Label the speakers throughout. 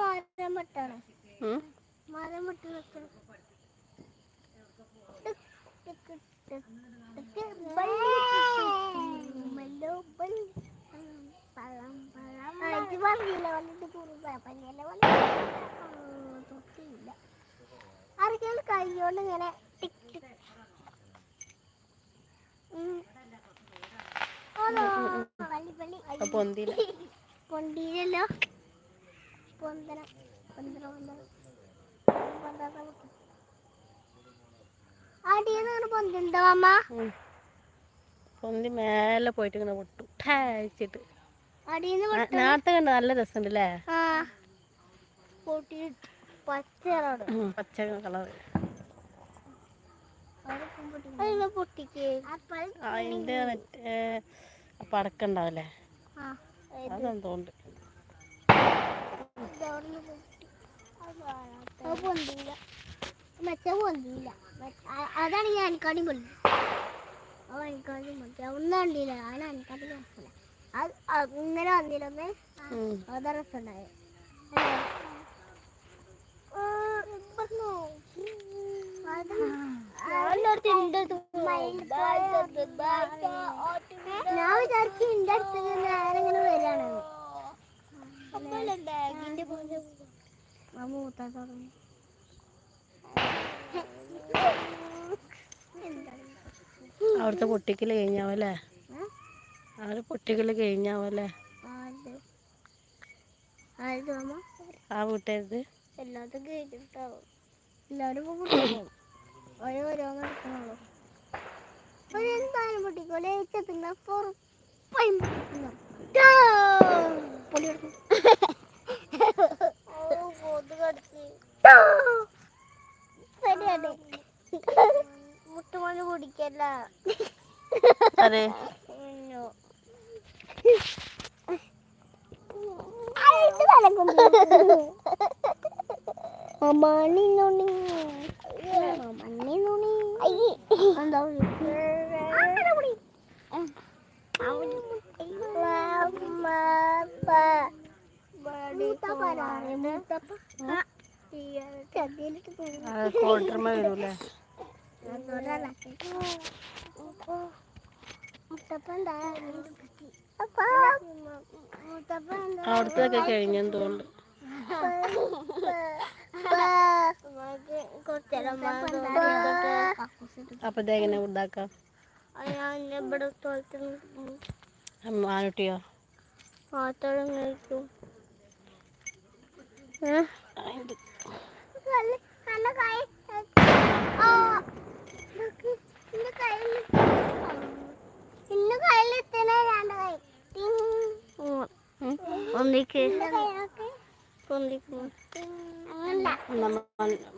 Speaker 1: മരം വെട്ടാണ്.
Speaker 2: ഉം?
Speaker 1: മരം വെട്ടി വെക്കണം. ആർക്കും കൈകൊണ്ട് ഇങ്ങനെ ടിക് ടിക്. പൊന്തിയില്ലല്ലോ. പൊന്തനം പൊന്തനം പൊന്തനം പൊന്തുണ്ടോ അമ്മ.
Speaker 2: പൊന്തി മേലെ പോയിട്ട് ഇങ്ങനെ പൊട്ടു. ടാച്ചിട്ട് നാട്ട് കണ്ട് നല്ല രസമുണ്ട് അല്ലേ പച്ച കളർ
Speaker 1: പൊട്ടിക്ക്?
Speaker 2: അതിന്റെ മറ്റേ പടക്കം ഉണ്ടാവില്ലേ
Speaker 1: ആ
Speaker 2: അതെന്ന് തോന്നുന്നുണ്ട്
Speaker 1: ഇതവിടുന്ന് പൊട്ടി. അത് പൊന്തില്ല. മറ്റേ പൊന്തില്ല. മറ്റേ- അതാണ് ഞാൻ അനക്കാടി ഒന്നും കണ്ടില്ല. ഞാൻ അനക്കാടി കുഴപ്പമില്ല അത് ഇങ്ങനെ രസമുണ്ടായത് നേരെ
Speaker 2: അവിടുത്തെ പൊട്ടിക്കൽ കഴിഞ്ഞാവല്ലേ? അവിടെ പൊട്ടിക്കൽ കഴിഞ്ഞാവല്ലേ ആ വീട്ടരുത്
Speaker 1: എല്ലാത്തും കഴിഞ്ഞിട്ടാവും എല്ലാവരും ഓരോ ഓരോന്ന് എടുക്കണുള്ളൂ ഒരു എന്തായാലും പൊട്ടിക്കോലെ ചെത്തുന്ന പൊറപ്പായും പൊട്ടിക്കുന്നു. ടാ! പൊടി കൊടുക്കും. ടാ! ശരിയാണ്. മുട്ടുമണി കുടിക്കല്ല
Speaker 2: അതെ
Speaker 1: ഉയ്യോ. ആയിട്ട്
Speaker 2: കോട്ടർമ വരൂലേ
Speaker 1: മുത്തപ്പ എന്താ അപ്പാ. മുത്തപ്പ എന്താ
Speaker 2: അവിടുത്തെ കഴിഞ്ഞെന്ന് തോന്നുന്നു. അപ്പൊ ഇതെങ്ങനെ
Speaker 1: ഉണ്ടാക്കാം
Speaker 2: ആനുട്ടിയോ
Speaker 1: ഒന്നിക്ക്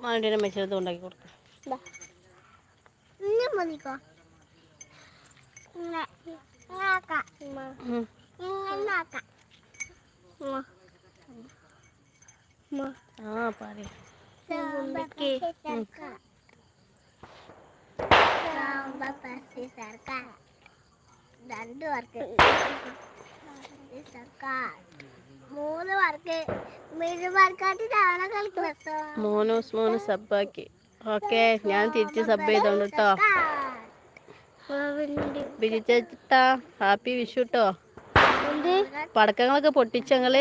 Speaker 2: മാനട്ടീനെ മെച്ചത്ത് ഉണ്ടാക്കി കൊടുക്കാം. ആ പറയും
Speaker 1: രണ്ട് വർക്ക് സർക്കാർ മൂന്ന്
Speaker 2: മൂന്ന് സബ്ബാക്കി. ഓക്കെ ഞാൻ തിരിച്ച് സബ് ചെയ്തോണ്ട് കേട്ടോ ബിജിച്ചേട്ടാ ഹാപ്പി വിഷു കേട്ടോ പടക്കങ്ങളൊക്കെ പൊട്ടിച്ചങ്ങൾ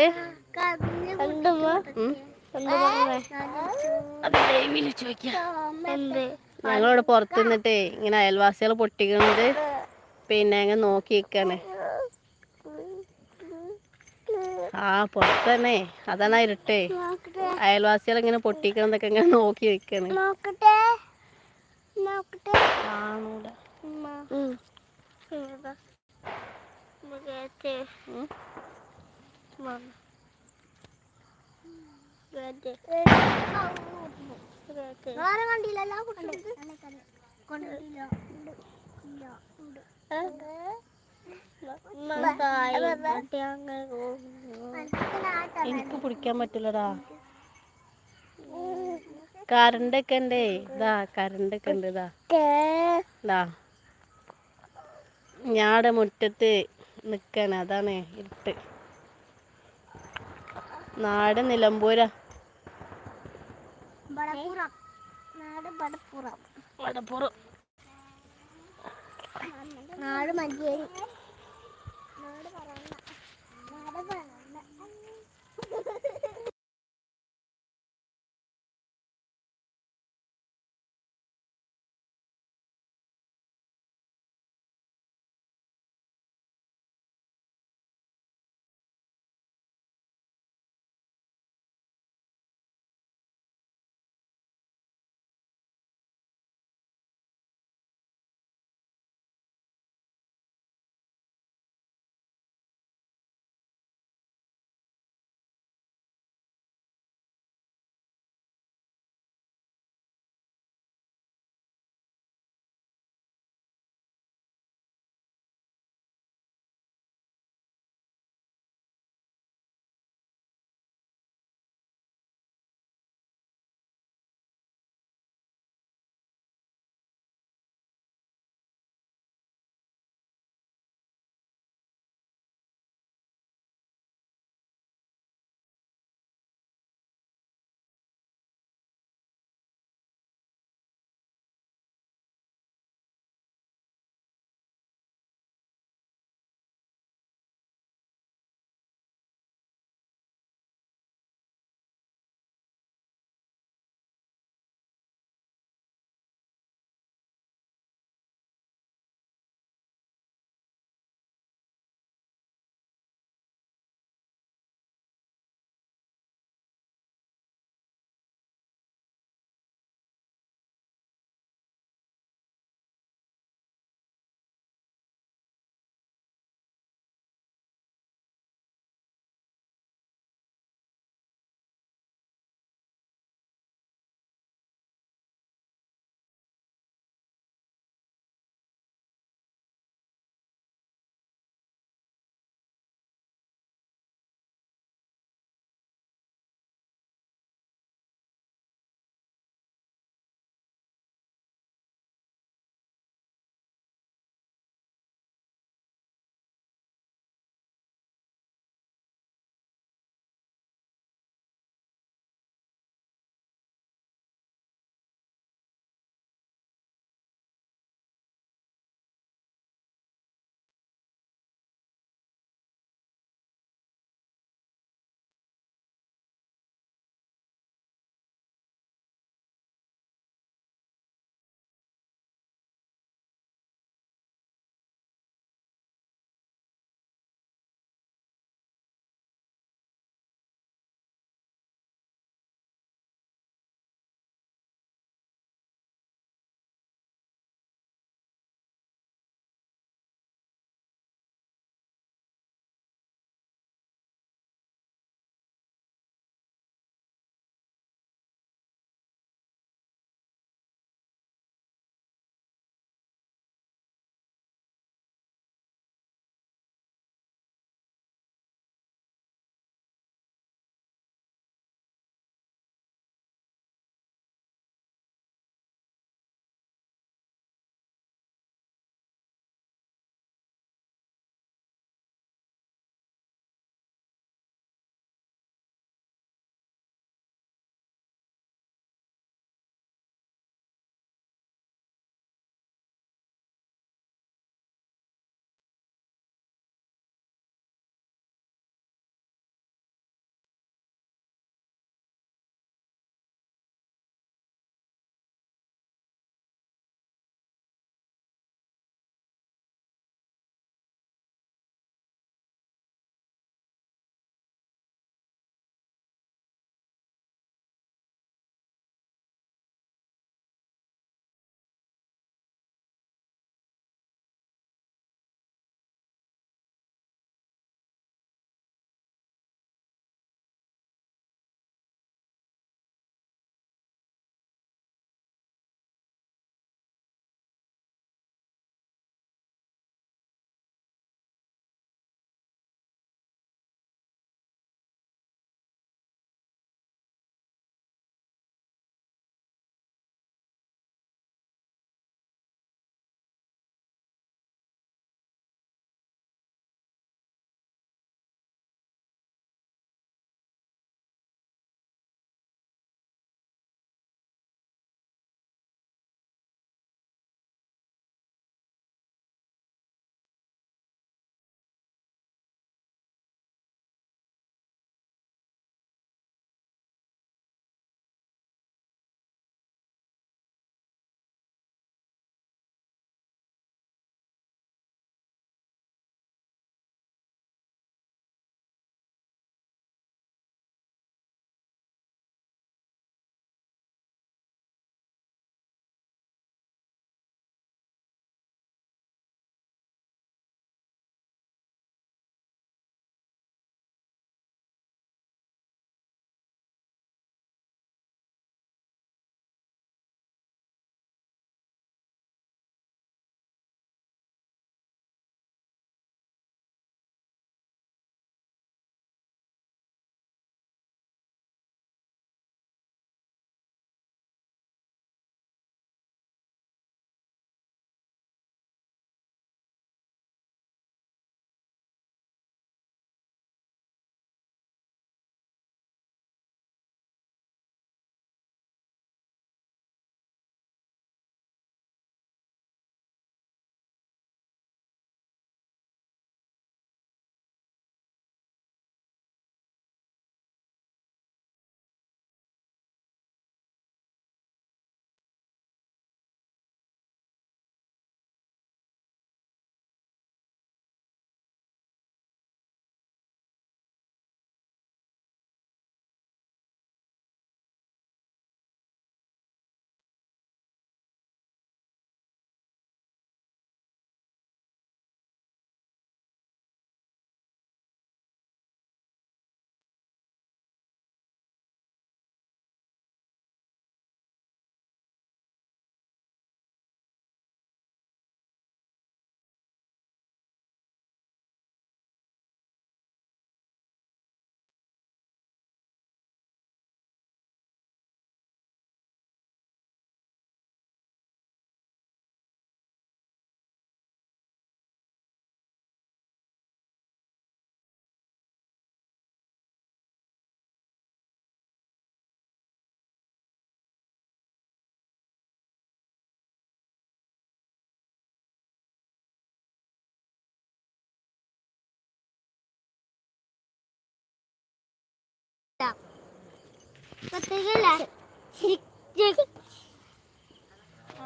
Speaker 2: ഞങ്ങളിവിടെ പുറത്ത് നിന്നിട്ടേ ഇങ്ങനെ അയൽവാസികൾ പൊട്ടിക്കണത്. പിന്നെ അങ്ങ് നോക്കി നിൽക്കാണ് ആ പുറത്ത് തന്നെ അതാണ് ഇരുട്ടേ. അയൽവാസികൾ ഇങ്ങനെ പൊട്ടിക്കണതൊക്കെ ഇങ്ങനെ നോക്കി വെക്കാണ്
Speaker 1: നോക്കട്ടെ. നോക്കട്ടെ.
Speaker 2: കാണൂല.
Speaker 1: കണ്ടില്ലല്ലോ കണ്ടില്ല
Speaker 2: എനിക്ക് പിടിക്കാൻ പറ്റില്ലടാ കറണ്ട് ഒക്കെ ഉണ്ടേ. ഇതാ കറണ്ട് ഒക്കെ ഉണ്ട് ഇതാ. ഇതാ. ഞാടെ മുറ്റത്ത് നിക്കണ. അതാണ് ഇരുട്ട്. നാട് നിലമ്പൂരാ.
Speaker 1: നാട്
Speaker 2: വടപ്പുറം.
Speaker 1: നാട് മഞ്ചേരി നാട് പറയണ്ട നാട് പറയണ്ട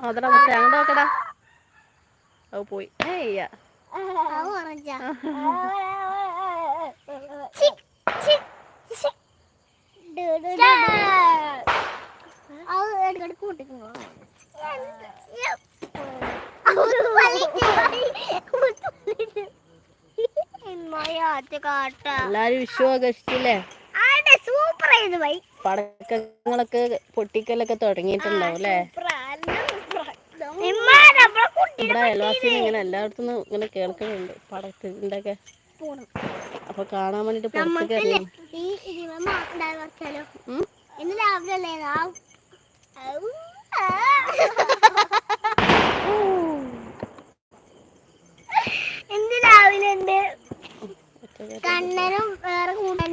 Speaker 2: അതടാ മുട്ട അങ്ങോട്ട് നോക്കടാ. അത് പോയി. ഏയ്യ എല്ലാരും വിഷു ആഘോഷിച്ചില്ലേ
Speaker 1: സൂപ്പർ ആയിരുന്നു ബൈ.
Speaker 2: പടക്കങ്ങളൊക്കെ പൊട്ടിക്കലൊക്കെ തുടങ്ങിയിട്ടുണ്ടാവും അല്ലേ ഇവിടെ അയൽവാസിയിൽ ഇങ്ങനെ എല്ലായിടത്തും ഇങ്ങനെ കേൾക്കുന്നുണ്ട് പടക്കത്തിന്റെ ഒക്കെ അപ്പൊ കാണാൻ വേണ്ടിട്ട്
Speaker 1: കണ്ണനും വേറെ കൂടെ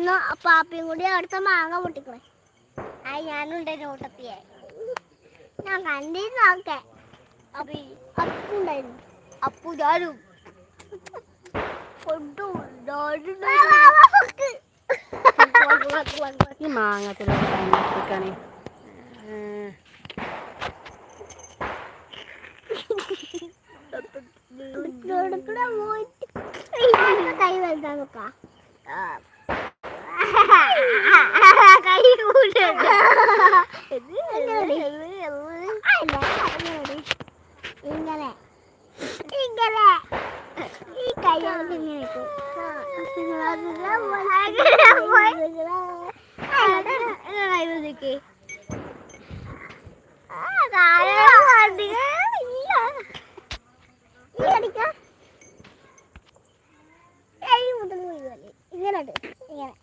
Speaker 1: പാപ്പിയും കൂടി അവിടുത്തെ മാങ്ങ പൊട്ടിക്കളെ ആ ഞാനുണ്ട് നോട്ടത്തിയെ ഞാൻ കണ്ടിരുന്നു നോക്കെ അപ്പുണ്ടായിരുന്നു. അപ്പു ഞാനും.
Speaker 2: ഈ മാങ്ങ തിളക്കാനേ
Speaker 1: കൈ വലുതാ നോക്കാം. കൈ ഇങ്ങനെ. ഇങ്ങനെ ഈ കൈ ഇങ്ങനെ. ഇങ്ങനെ.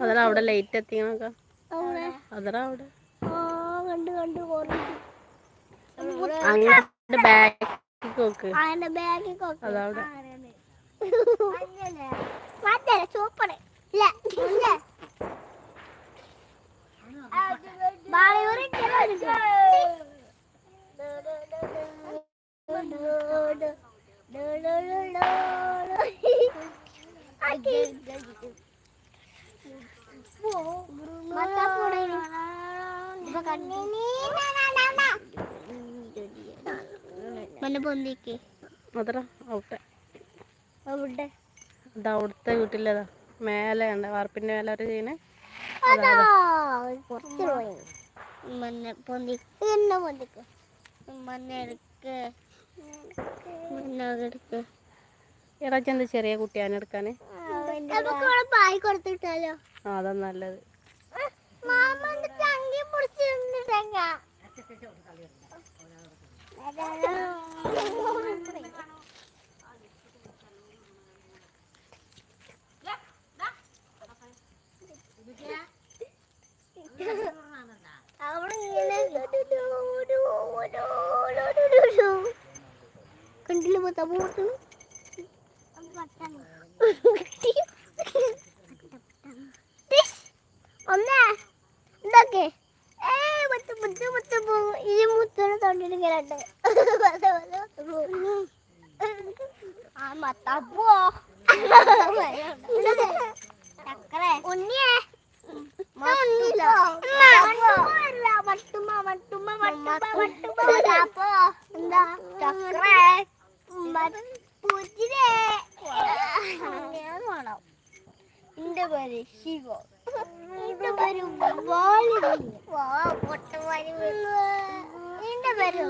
Speaker 2: അതടാ അവിടെ ലൈറ്റ് എത്തിക്കണൊക്കെ
Speaker 1: അവിടെ.
Speaker 2: അതടാ അവിടെ.
Speaker 1: കണ്ടു കണ്ടു
Speaker 2: അങ്ങോട്ട് ബാക്കിൽ നോക്ക് അതവിടെ
Speaker 1: സൂപ്പർ പൊന്തിക്ക്.
Speaker 2: അതടാ അവിടെ
Speaker 1: അവിടെ.
Speaker 2: അത് അവിടുത്തെ വീട്ടിലേതാ മേലെ ഉണ്ട് വാർപ്പിന്റെ മേലെ അവർ ചെയ്യണേ.
Speaker 1: അതാ. കുറച്ച് പോയി. മഞ്ഞ പൊന്തി എന്നെ പൊന്തിക്ക്? എടുക്ക്. മഞ്ഞ എടുക്ക്.
Speaker 2: ഇറച്ചി എന്ത് ചെറിയ കുട്ടിയാണ് എടുക്കാന്? അതാ നല്ലത്.
Speaker 1: മാമന്റെ അവിടെ ഇങ്ങനെ കണ്ടില്ല മൊത്തം പോട്ടു ഒന്നേ ഇതൊക്കെ ഏയ് മുത്ത് മുത്ത് മുത്ത് പോകും ഈ മുത്തിനെ തൊണ്ടിട്ട് ഇങ്ങനെ ആ മത്തപ്പോ. ഉണ്ണിയേ. എന്റെ പേര് ശിവ. എന്റെ പേര് എന്റെ പേര്